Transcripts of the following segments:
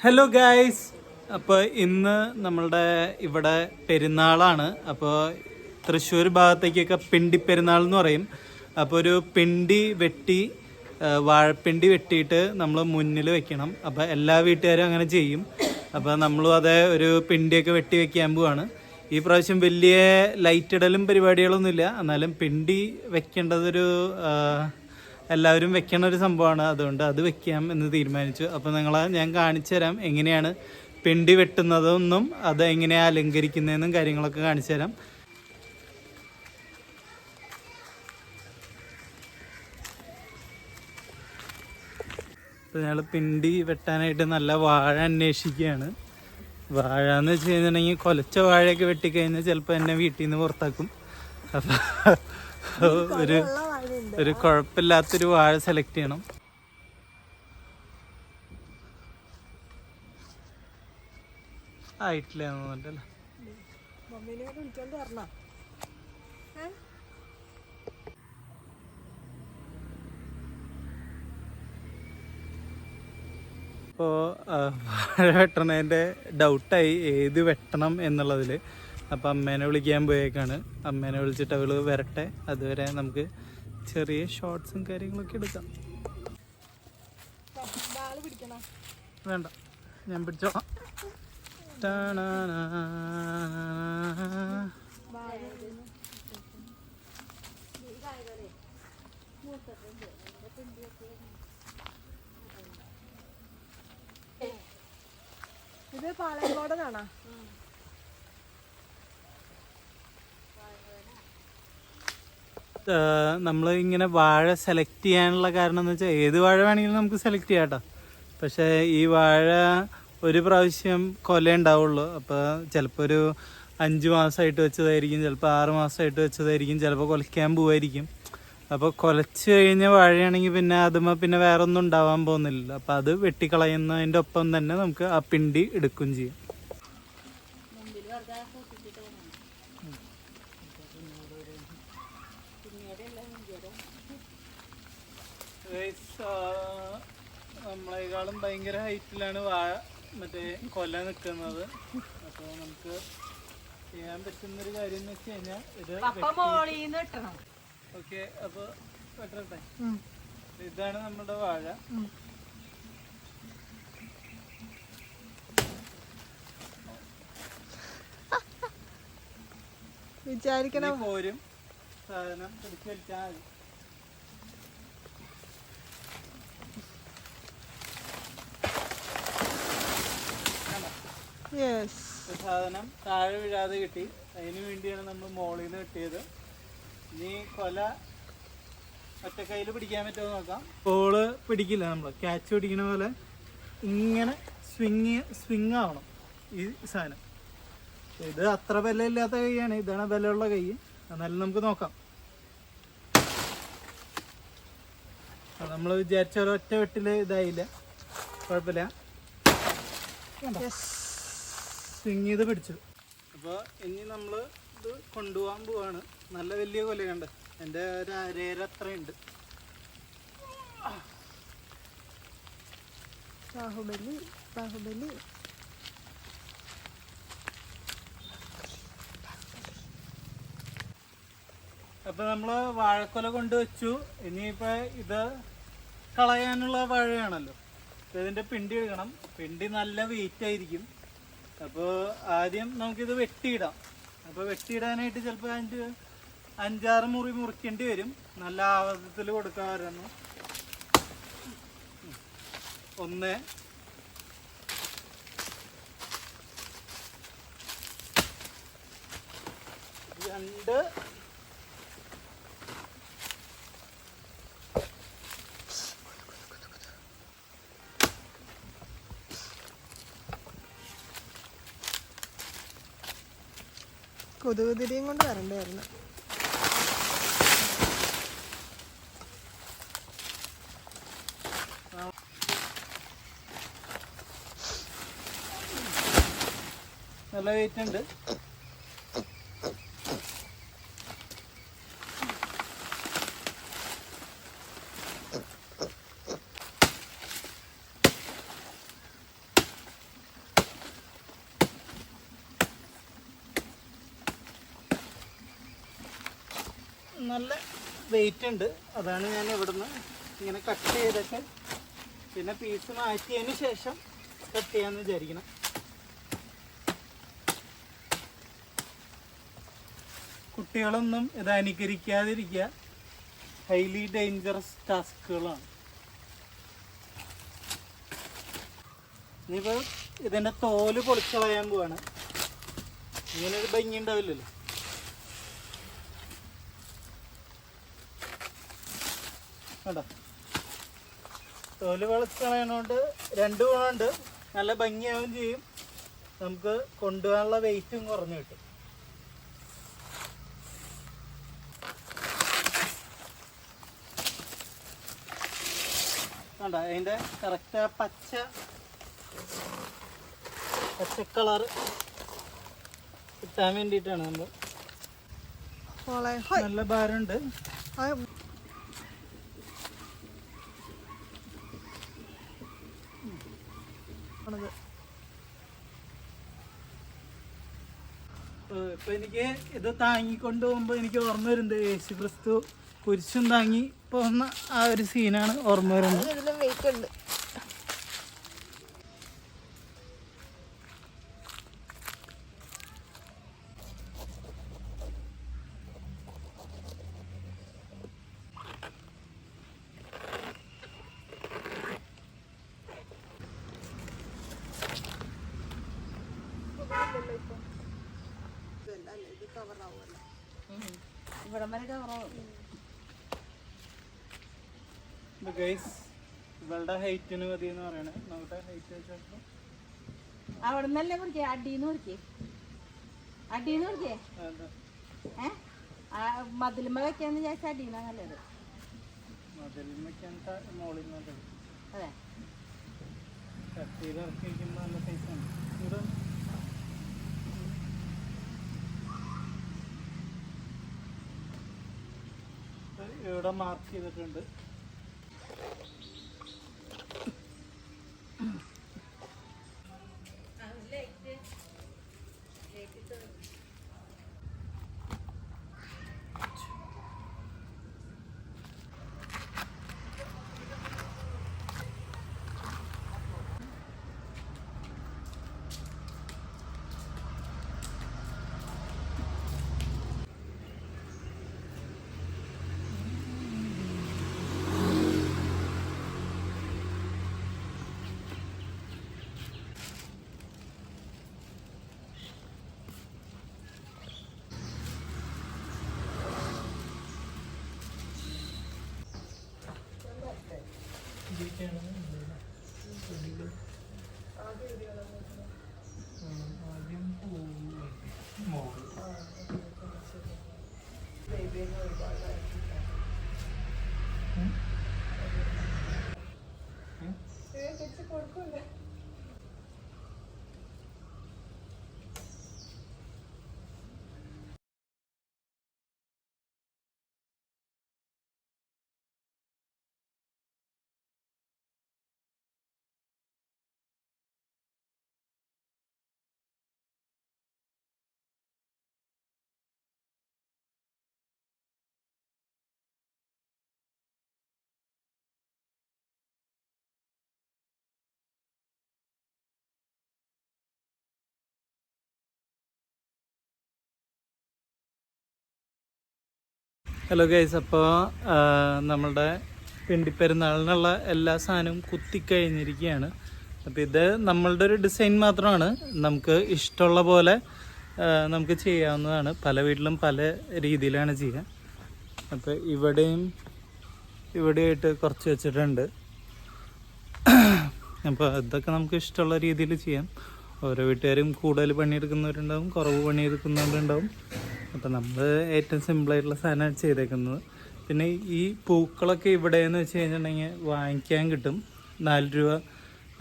Hello guys അപ്പോൾ ഇന്ന് നമ്മളുടെ ഇവിടെ പെരുന്നാളാണ്. അപ്പോൾ തൃശ്ശൂർ ഭാഗത്തേക്കൊക്കെ പിണ്ടി പെരുന്നാൾ എന്ന് പറയും. അപ്പോൾ ഒരു പിണ്ടി വെട്ടി വാഴപ്പിണ്ടി വെട്ടിയിട്ട് നമ്മൾ മുന്നിൽ വെക്കണം. അപ്പോൾ എല്ലാ വീട്ടുകാരും അങ്ങനെ ചെയ്യും. അപ്പോൾ നമ്മളും അതേ ഒരു പിണ്ടിയൊക്കെ വെട്ടി വെക്കാൻ പോവാണ്. ഈ പ്രാവശ്യം വലിയ ലൈറ്റ് ഇടലും പരിപാടികളൊന്നുമില്ല. എന്നാലും പിണ്ടി വെക്കേണ്ടതൊരു എല്ലാവരും വെക്കണ ഒരു സംഭവമാണ്. അതുകൊണ്ട് അത് വെക്കാം എന്ന് തീരുമാനിച്ചു. അപ്പോൾ നിങ്ങളെ ഞാൻ കാണിച്ചു തരാം എങ്ങനെയാണ് പിണ്ടി വെട്ടുന്നതെന്നും അത് എങ്ങനെയാണ് അലങ്കരിക്കുന്നതെന്നും കാര്യങ്ങളൊക്കെ കാണിച്ചു തരാം. അപ്പോൾ ഞങ്ങൾ പിണ്ടി വെട്ടാനായിട്ട് നല്ല വാഴ അന്വേഷിക്കുകയാണ്. വാഴ എന്ന് വെച്ച് കഴിഞ്ഞിട്ടുണ്ടെങ്കിൽ കൊലച്ച വാഴയൊക്കെ വെട്ടിക്കഴിഞ്ഞാൽ ചിലപ്പോൾ എന്നെ വീട്ടിൽ നിന്ന് പുറത്താക്കും അപ്പോൾ ഒരു ഒരു കുഴപ്പമില്ലാത്തൊരു വാഴ സെലക്ട് ചെയ്യണം. ആയിട്ടില്ല തോന്നുന്നുണ്ടല്ലോ ഇപ്പോൾ വാഴ വെട്ടണതിന്റെ ഡൗട്ടായി ഏത് വെട്ടണം എന്നുള്ളതിൽ അപ്പോൾ അമ്മേനെ വിളിക്കാൻ പോയേക്കാണ്. അമ്മേനെ വിളിച്ചിട്ട് അവൾ വരട്ടെ. അതുവരെ നമുക്ക് ചെറിയ ഷോർട്സും കാര്യങ്ങളൊക്കെ എടുക്കാം. വേണ്ട. ഞാൻ പിടിച്ചോളാം ടാനാനാ. ഇത് പാളയങ്കോടനാണോ നമ്മൾ ഇങ്ങനെ വാഴ സെലക്ട് ചെയ്യാനുള്ള കാരണം എന്ന് വെച്ചാൽ ഏത് വാഴ വേണമെങ്കിലും നമുക്ക് സെലക്ട് ചെയ്യാം പക്ഷേ ഈ വാഴ ഒരു പ്രാവശ്യം കൊല ഉണ്ടാവുള്ളൂ. അപ്പോൾ ചിലപ്പോൾ ഒരു അഞ്ച് മാസമായിട്ട് വെച്ചതായിരിക്കും ചിലപ്പോൾ ആറ് മാസമായിട്ട് വെച്ചതായിരിക്കും ചിലപ്പോൾ കൊലയ്ക്കാൻ പോവായിരിക്കും. അപ്പോൾ കൊലച്ച് കഴിഞ്ഞ വാഴയാണെങ്കിൽ പിന്നെ അതുമ്മ പിന്നെ വേറെ ഒന്നും ഉണ്ടാവാൻ പോകുന്നില്ല അപ്പോൾ അത് വെട്ടിക്കളയുന്നതിന്റെ ഒപ്പം തന്നെ നമുക്ക് ആ പിണ്ടി എടുക്കുകയും ചെയ്യും Guys, ആ, നമ്മളെക്കാളും ഭയങ്കര ഹൈറ്റിലാണ് വാഴ മറ്റേ കൊല നിൽക്കുന്നത് അപ്പോൾ നമുക്ക് ചെയ്യാൻ പറ്റുന്ന ഒരു കാര്യം എന്ന് വെച്ച് കഴിഞ്ഞാൽ ഇത് ഓക്കെ അപ്പോൾ വെട്ടട്ടെ? ഇതാണ് നമ്മുടെ വാഴ. വിചാരിക്കണം. പോരും. സാധനം പിടിച്ചു വലിച്ചാൽ മതി കണ്ടോ? യെസ് ഈ സാധനം താഴെ വീഴാതെ കിട്ടി. അതിനു വേണ്ടിയാണ് നമ്മൾ മോളിൽ നിന്ന് കിട്ടിയത്. ഇനി കൊല ഒറ്റ കയ്യിൽ പിടിക്കാൻ പറ്റുമോ നോക്കാം. ബോൾ പിടിക്കില്ല നമ്മൾ ക്യാച്ച് പിടിക്കുന്ന പോലെ ഇങ്ങനെ സ്വിങ് സ്വിങ് ആവണം ഈ സാധനം. ഇത് അത്ര ബലമില്ലാത്ത കൈയാണ്. ഇതാണ് ബലമുള്ള കൈ. എന്നാലും നമുക്ക് നോക്കാം. നമ്മൾ വിചാരിച്ച ഒറ്റ വെട്ടിൽ ഇതായില്ല. കുഴപ്പമില്ല. യെസ് സ്വിങ് ചെയ്ത് പിടിച്ചു. അപ്പോൾ ഇനി നമ്മൾ ഇത് കൊണ്ടുപോകാൻ പോവാണ്. നല്ല വലിയ കൊലയുണ്ട് എന്റെ ഒരു അരേര അത്രയുണ്ട്. ബാഹുബലി ബാഹുബലി അപ്പോൾ നമ്മൾ വാഴക്കൊല കൊണ്ടുവച്ചു. ഇനിയിപ്പോൾ ഇത് കളയാനുള്ള വാഴയാണല്ലോ. ഇതിന്റെ പിണ്ടി എടുക്കണം. പിണ്ടി നല്ല വെയിറ്റ് ആയിരിക്കും. അപ്പോൾ ആദ്യം നമുക്കിത് വെട്ടിയിടാം. അപ്പോൾ വെട്ടിയിടാനായിട്ട് ചിലപ്പോൾ അഞ്ച് അഞ്ചാറ് മുറി മുറിക്കേണ്ടി വരും. നല്ല ആവതത്തിൽ കൊടുക്കാമായിരുന്നു ഒന്ന്. രണ്ട്. കൊതുകുതിരിയും കൊണ്ട് വരണ്ടായിരുന്നു. നല്ല വെയിറ്റ് ഉണ്ട്. നല്ല വെയിറ്റ് ഉണ്ട്. അതാണ് ഞാൻ ഇവിടുന്ന് ഇങ്ങനെ കട്ട് ചെയ്തിട്ട് പിന്നെ പീസ് മാറ്റിയതിന് ശേഷം കട്ട് ചെയ്യാമെന്ന് വിചാരിക്കണം കുട്ടികളൊന്നും ഇത് അനുകരിക്കാതിരിക്കുക. ഹൈലി ഡേഞ്ചറസ് ടാസ്കുകളാണ് ഇനിയിപ്പോൾ ഇതിന്റെ തോൽ പൊളിച്ചളയാൻ പോവാണ്. ഇങ്ങനെ ഒരു ഭംഗി ഉണ്ടാവില്ലല്ലോ. കണ്ടോ? വെളുത്ത് കളയണോണ്ട് രണ്ട് ഗുണമുണ്ട്. നല്ല ഭംഗിയാവുകയും ചെയ്യും. നമുക്ക് കൊണ്ടുപോകാനുള്ള വെയിറ്റും കുറഞ്ഞു കിട്ടും. കണ്ട? അതിന്റെ കറക്റ്റ് ആ പച്ച പച്ച കളർ കിട്ടാൻ വേണ്ടിയിട്ടാണ് നമ്മൾ നല്ല ഭാരമുണ്ട്. ആണത്. ഇപ്പൊ എനിക്ക് ഇത് താങ്ങിക്കൊണ്ട് പോകുമ്പോൾ എനിക്ക് ഓർമ്മ വരുന്നത് യേശു ക്രിസ്തു കുരിശും താങ്ങി പോകുന്ന ആ ഒരു സീനാണ് ഓർമ്മ വരുന്നത് ഉണ്ട് ഇവിടം വരെ കവറാവും ഇവളുടെ ഹൈറ്റിന് മതി എന്ന് പറയണേ. നമ്മുടെ ഹൈറ്റ് വെച്ചപ്പോൾ അവിടെ നല്ല മുറിക്കേ അടിന്ന് മുറിക്കേ അടിന്ന് മുറിക്കേ ഏ? ആ മതിലുമ്മ വെക്കാന്ന് വിചാരിച്ച അടിന്നാ നല്ലത്. മതിലിമയ്ക്കാൻ മോളിൽ അതെ. കട്ടിയിൽ ഇറക്കി നല്ല സൈസാണ് ഇവിടെ ഇവിടെ മാർക്ക് ചെയ്തിട്ടുണ്ട്. ഇതൊക്കെയാണ് ചെടികൾ ആദ്യം പൂവ് മോൾ കൊടുക്കൂല്ലേ? ഹലോ ഗൈസ് അപ്പോൾ നമ്മളുടെ പിണ്ടിപ്പെരുന്നാളിനുള്ള എല്ലാ സാധനവും കുത്തിക്കഴിഞ്ഞിരിക്കുകയാണ്. അപ്പോൾ ഇത് നമ്മളുടെ ഒരു ഡിസൈൻ മാത്രമാണ്. നമുക്ക് ഇഷ്ടമുള്ള പോലെ നമുക്ക് ചെയ്യാവുന്നതാണ്. പല വീട്ടിലും പല രീതിയിലാണ് ചെയ്യുക. അപ്പോൾ ഇവിടെയും ഇവിടെയായിട്ട് കുറച്ച് വെച്ചിട്ടുണ്ട്. അപ്പോൾ ഇതൊക്കെ നമുക്ക് ഇഷ്ടമുള്ള രീതിയിൽ ചെയ്യാം. ഓരോ വീട്ടുകാരും കൂടുതൽ പണിയെടുക്കുന്നവരുണ്ടാവും കുറവ് പണിയെടുക്കുന്നവരുണ്ടാവും. അപ്പം നമ്മൾ ഏറ്റവും സിമ്പിളായിട്ടുള്ള സാധനമാണ് ചെയ്തേക്കുന്നത്. പിന്നെ ഈ പൂക്കളൊക്കെ ഇവിടെ എന്ന് വെച്ച് കഴിഞ്ഞിട്ടുണ്ടെങ്കിൽ വാങ്ങിക്കാൻ കിട്ടും. നാല് രൂപ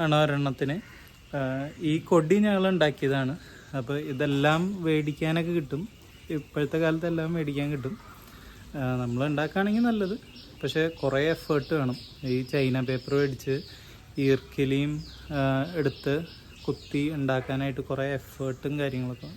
ആണ് ഒരെണ്ണത്തിന്. ഈ കൊടി ഞങ്ങൾ ഉണ്ടാക്കിയതാണ്. അപ്പോൾ ഇതെല്ലാം മേടിക്കാനൊക്കെ കിട്ടും. ഇപ്പോഴത്തെ കാലത്ത് എല്ലാം മേടിക്കാൻ കിട്ടും. നമ്മൾ ഉണ്ടാക്കുകയാണെങ്കിൽ നല്ലത്. പക്ഷേ കുറേ എഫേർട്ട് വേണം. ഈ ചൈന പേപ്പർ മേടിച്ച് ഈർക്കിലിയും എടുത്ത് കുത്തി ഉണ്ടാക്കാനായിട്ട് കുറേ എഫേർട്ടും കാര്യങ്ങളൊക്കെ